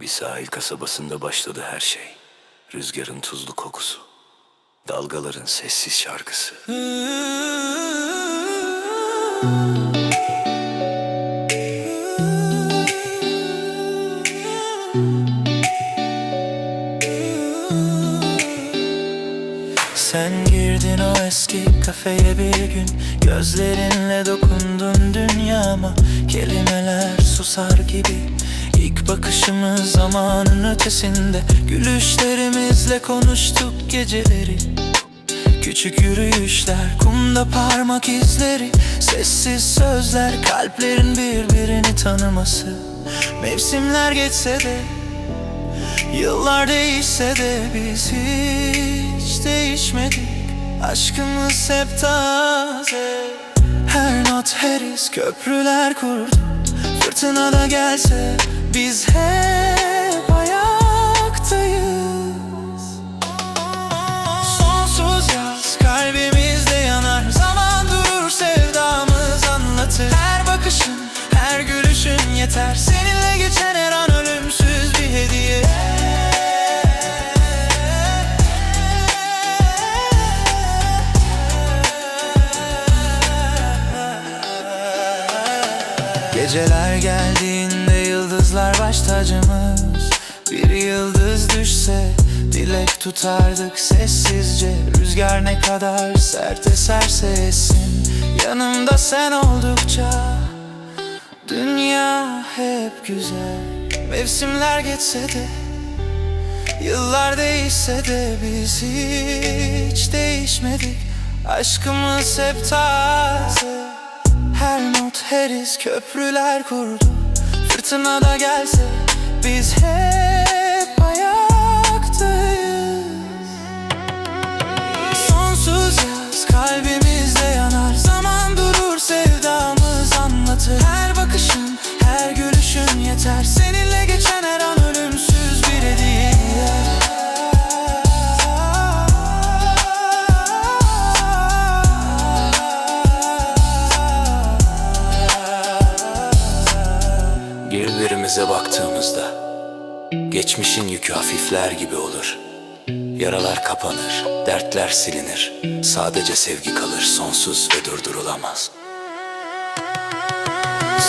Bir sahil kasabasında başladı her şey. Rüzgarın tuzlu kokusu. Dalgaların sessiz şarkısı. Sen girdin o eski kafeye bir gün Gözlerinle dokundun dünyama Kelimeler susar gibi İlk bakışımız zamanın ötesinde Gülüşlerimizle konuştuk geceleri. Küçük yürüyüşler, kumda parmak izleri Sessiz sözler, kalplerin birbirini tanıması. Mevsimler geçse de Yıllar değişse de biz hiç değişmedik. Aşkımız hep taze. Her not her iz köprüler kurdu. Fırtına da gelse biz hep ayaktayız. Sonsuz yaz kalbimizde yanar. Zaman durur sevdamız anlatır. Her bakışın her gülüşün yeter. Seninle geçen her an ölümsüz bir hediye. Geceler geldiğinde yıldızlar baş tacımız. Bir yıldız düşse dilek tutardık sessizce. Rüzgar ne kadar sert eserse essin Yanımda sen oldukça Dünya hep güzel. Mevsimler geçse de Yıllar değişse de biz hiç değişmedik. Aşkımız hep taze. Her not her iz köprüler kurdu Fırtına da gelse biz hep Birbirimize baktığımızda geçmişin yükü hafifler gibi olur. Yaralar kapanır, dertler silinir. Sadece sevgi kalır sonsuz ve durdurulamaz.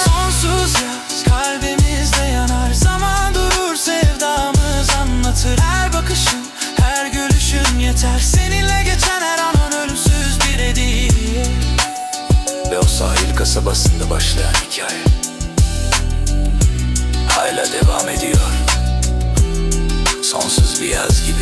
Sonsuz yaz kalbimizde yanar Zaman durur sevdamız anlatır Her bakışın her gülüşün yeter Seninle geçen her an ölümsüz bir hediye Ve o sahil kasabasında başlayan hikaye hala devam ediyor. Sonsuz bir yaz gibi.